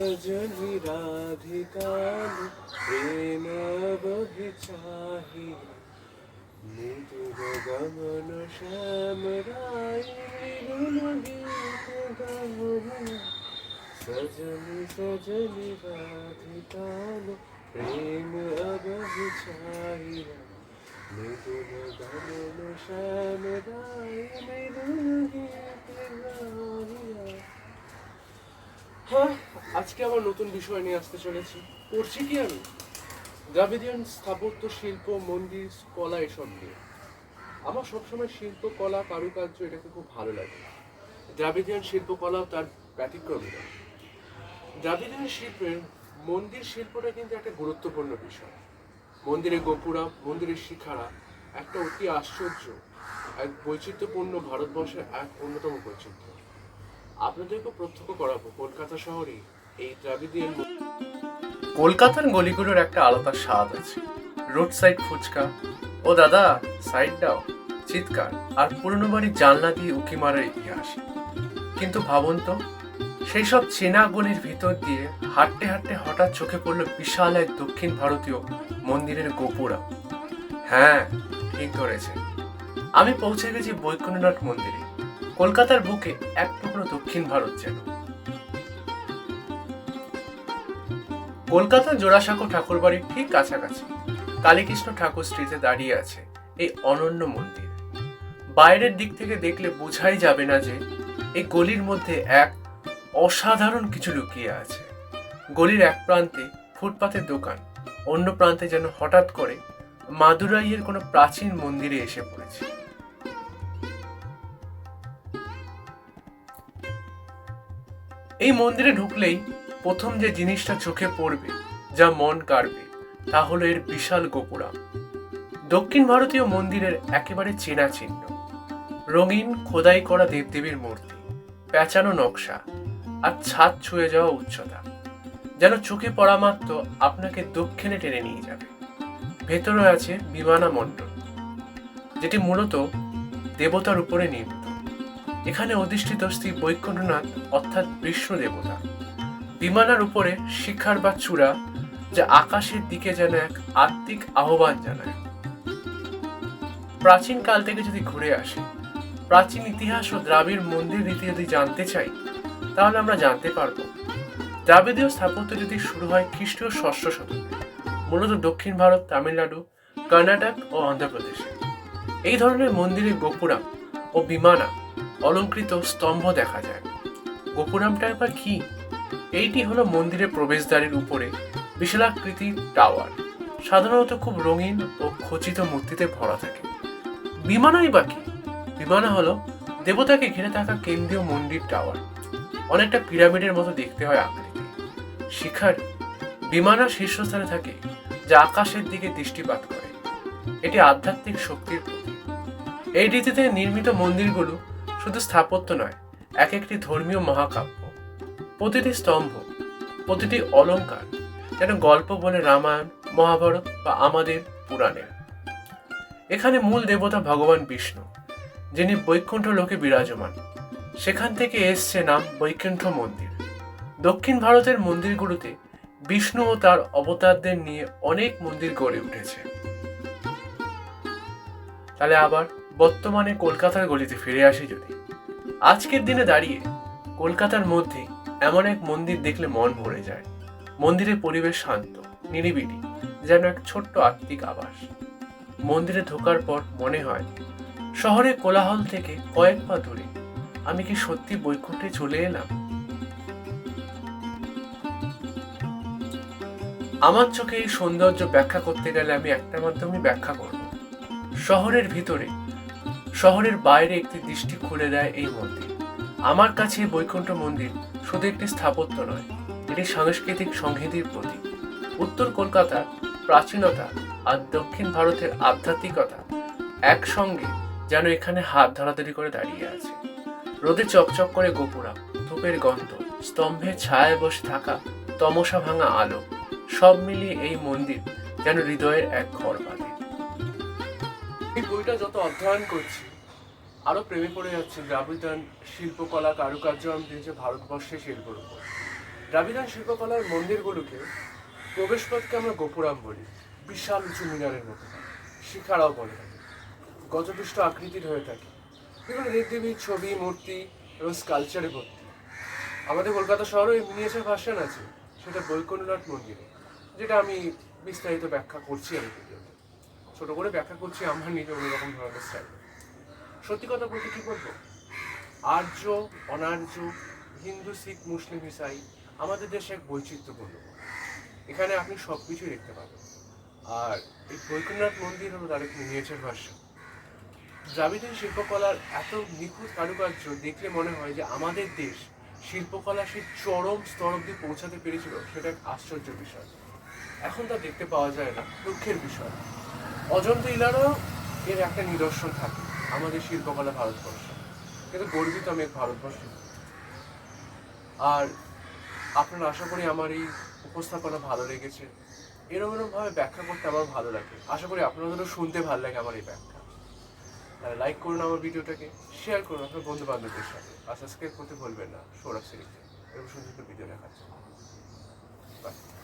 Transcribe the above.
जनि राधिका प्रेम बहि चाहि मुदुर गमन श्याम सजनि सजनि राधिका प्रेम अबहि चाहि मृदुर गमन श्याम राय मृदुर गीत गाहिया আজকে আমার নতুন বিষয় নিয়ে আসতে চলেছি। পড়ছি কি আমি? দ্রাবিডিয়ান স্থাপত্য, শিল্প, মন্দির, কলা এসব নিয়ে। আমার সবসময় শিল্প, কলা, কারুকার্য এটাকে খুব ভালো লাগে। দ্রাবিডিয়ান শিল্পকলাও তার ব্যতিক্রমী নয়। দ্রাবিডিয়ান শিল্পের, মন্দির শিল্পটা কিন্তু একটা গুরুত্বপূর্ণ বিষয়। মন্দিরের গোপুরা, মন্দিরের শিখারা একটা অতি আশ্চর্য, এক বৈচিত্র্যপূর্ণ ভারতবর্ষের এক অন্যতম বৈচিত্র্য। আপনাদেরকে প্রত্যক্ষ করাবো, কলকাতা শহরে কলকাতার গলিগুলোর একটা আলাদা স্বাদ আছে। Road side fuchka. ও দাদা সাইড দাও। চিৎকার। আর পুরনো বাড়ির জানলা দিয়ে উকি মারার ইতিহাস। কিন্তু ভাবুন তো সেই সব চেনা গলির ভিতর দিয়ে হাঁটতে হাঁটতে হঠাৎ চোখে পড়ল বিশাল এক দক্ষিণ ভারতীয় মন্দিরের গোপুরা। হ্যাঁ ঠিক ধরেছে। আমি পৌঁছে গেছি বৈকুণ্ঠনাথ মন্দিরে। কলকাতার বুকে এক টুকরো দক্ষিণ ভারত যেন। কলকাতার জোড়াসাঁকো ঠাকুর বাড়ির ঠিক কাছাকাছি কালীকৃষ্ণ ঠাকুর স্ট্রিটে দাঁড়িয়ে আছে এই অনন্য মন্দির। বাইরের দিক থেকে দেখলে বোঝাই যাবে না যে এই গলির মধ্যে এক অসাধারণ কিছু লুকিয়ে আছে। গলির এক প্রান্তে ফুটপাতের দোকান, অন্য প্রান্তে যেন হঠাৎ করে মাদুরাইয়ের কোনো প্রাচীন মন্দিরে এসে পড়েছে। এই মন্দিরে ঢুকলেই প্রথম যে জিনিসটা চোখে পড়বে, যা মন কাড়বে, তা হলো এর বিশাল গোপুরাম। দক্ষিণ ভারতীয় মন্দিরের একেবারে চেনা চিহ্ন রঙিন খোদাই করা দেবদেবীর মূর্তি পেঁচানো নকশা আর ছাদ ছুঁয়ে যাওয়া উচ্চতা, যেন চোখে পড়া মাত্র আপনাকে দক্ষিণে টেনে নিয়ে যাবে। ভেতরে আছে বিমানা মণ্ডল, যেটি মূলত দেবতার উপরে নির্মিত। এখানে অধিষ্ঠিত শ্রী বৈকুণ্ঠনাথ, অর্থাৎ বিষ্ণু দেবতা বিমানার উপরে শিখার বা চূড়া যা আকাশের দিকে যেন এক আত্মিক আহ্বান জানায়। প্রাচীন কাল থেকে যদি ঘুরে আসে, প্রাচীন ইতিহাস ও দ্রাবিড় মন্দির রীতি যদি জানতে চাই, তাহলে আমরা জানতে পারব। দ্রাবিড়ীয় স্থাপত্য যদি শুরু হয় খ্রিস্টীয় ষষ্ঠ শতকে, মূলত দক্ষিণ ভারত, তামিলনাড়ু, কর্ণাটক ও অন্ধ্রপ্রদেশে। এই ধরনের মন্দিরে গোপুরাম ও বিমানা অলঙ্কৃত স্তম্ভ দেখা যায়। গোপুরামটা এবার কি এইটি হলো মন্দিরের প্রবেশদ্বারের উপরে বিশালাকৃতির টাওয়ার। সাধারণত খুব রঙিন ও খচিত মূর্তিতে ভরা থাকে। বিমানই বা কি? বিমানা হলো দেবতাকে ঘিরে থাকা কেন্দ্রীয় মন্দির টাওয়ার। অনেকটা পিরামিডের মতো দেখতে হয় আকৃতি। শিখার বিমানা শীর্ষস্থানে থাকে যা আকাশের দিকে দৃষ্টিপাত করে। এটি আধ্যাত্মিক শক্তির প্রতীক। এই রীতিতে নির্মিত মন্দিরগুলো শুধু স্থাপত্য নয় এক একটি ধর্মীয় মহাকাব্য। প্রতিটি স্তম্ভ, প্রতিটি অলংকার যেন গল্প বলে রামায়ণ, মহাভারত বা আমাদের পুরাণের এখানে মূল দেবতা ভগবান বিষ্ণু, যিনি বৈকুণ্ঠ লোকে বিরাজমান। সেখান থেকে এসছে নাম বৈকুণ্ঠ মন্দির। দক্ষিণ ভারতের মন্দিরগুলোতে বিষ্ণু ও তার অবতারদের নিয়ে অনেক মন্দির গড়ে উঠেছে। তাহলে আবার বর্তমানে কলকাতার গলিতে ফিরে আসি যদি। আজকের দিনে দাঁড়িয়ে কলকাতার মধ্যে এমন এক মন্দির দেখলে মন ভরে যায়। মন্দিরের পরিবেশ শান্ত, নিরিবিলি, যেন এক ছোট্ট আত্মিক আবাস। মন্দিরে ঢোকার পর মনে হয়, শহরের কোলাহল থেকে কয়েক পা দূরে, আমি কি সত্যি বৈকুণ্ঠে চলে এলাম? আমার চোখে এই সৌন্দর্য ব্যাখ্যা করতে গেলে আমি একটা মাধ্যমে ব্যাখ্যা করব। শহরের ভিতরে, শহরের বাইরে একটি দৃষ্টি খুলে দেয় এই মন্দির। আমার কাছে বৈকুণ্ঠ মন্দির শুধু একটি স্থাপত্য নয়, এটি সাংস্কৃতিক সংহতির প্রতীক। উত্তর কলকাতার প্রাচীনতা আর দক্ষিণ ভারতের আধ্যাত্মিকতা একসঙ্গে যেন এখানে হাত ধরাধরি করে দাঁড়িয়ে আছে। রোদে চকচক করে গোপুরা, ধূপের গন্ধ স্তম্ভের ছায়ায় বসে থাকা তমসা ভাঙা আলো, সব মিলিয়ে এই মন্দির যেন হৃদয়ের এক ঘর বাঁধে। এই বইটা যত অধ্যয়ন করছি আরও প্রেমে পড়ে যাচ্ছে দ্রাবিড়ান শিল্পকলা কারুকার্য দিয়েছে ভারতবর্ষের শিল্পের উপর। দ্রাবিড়ান শিল্পকলার মন্দিরগুলোকে প্রবেশপথকে আমরা গোপুরাম বলি, বিশাল উঁচু মিনারের মতো। শিখারাও বলে থাকে। গজপিষ্ট আকৃতির হয়ে থাকে। বিভিন্ন দেবদেবীর ছবি, মূর্তি এবং স্কালচারে ভর্তি। আমাদের কলকাতা শহরে মিনিয়েচার ভার্সন আছে, সেটা বৈকুণ্ঠনাথ মন্দিরে, যেটা আমি বিস্তারিত ব্যাখ্যা করছি আমি ভিডিওতে। ছোট করে ব্যাখ্যা করছি, আমার নিজে অন্যরকম ধরনের স্টাইল সত্যি কথা বলতে কি বলব? আর্য, অনার্য, হিন্দু, শিখ, মুসলিম, ইসাই আমাদের দেশে এক বৈচিত্র্যপূর্ণ এখানে আপনি সব কিছুই দেখতে পাবেন। আর এই বৈকুণ্ঠনাথ মন্দির হলো তার এক মিনিয়েচার ভার্সন দ্রাবিড়ের শিল্পকলার এত নিখুঁত কারুকার্য দেখলে মনে হয় যে আমাদের দেশ শিল্পকলা সেই চরম স্তর অব্দি পৌঁছাতে পেরেছিল, সেটা এক আশ্চর্য বিষয়। এখন তা দেখতে পাওয়া যায় না, দুঃখের বিষয়। অজন্তা ইলারও এর একটা নিদর্শন থাকে। আমাদের শিল্পকলা ভারতবর্ষ। কিন্তু গর্বিত আমি এক ভারতবর্ষ। আর আপনারা আশা করি আমার এই উপস্থাপনা ভালো লেগেছে। এরকম এরকমভাবে ব্যাখ্যা করতে আমার ভালো লাগে। আশা করি আপনাদেরও শুনতে ভালো লাগে আমার এই ব্যাখ্যা। তাহলে লাইক করুন আমার ভিডিওটাকে শেয়ার করুন আপনার বন্ধু বান্ধবদের সাথে। আর সাবস্ক্রাইব করতে ভুলবেন না। সৌরভ সিরিজে। এরকম সুন্দর ভিডিও দেখাচ্ছে Bye.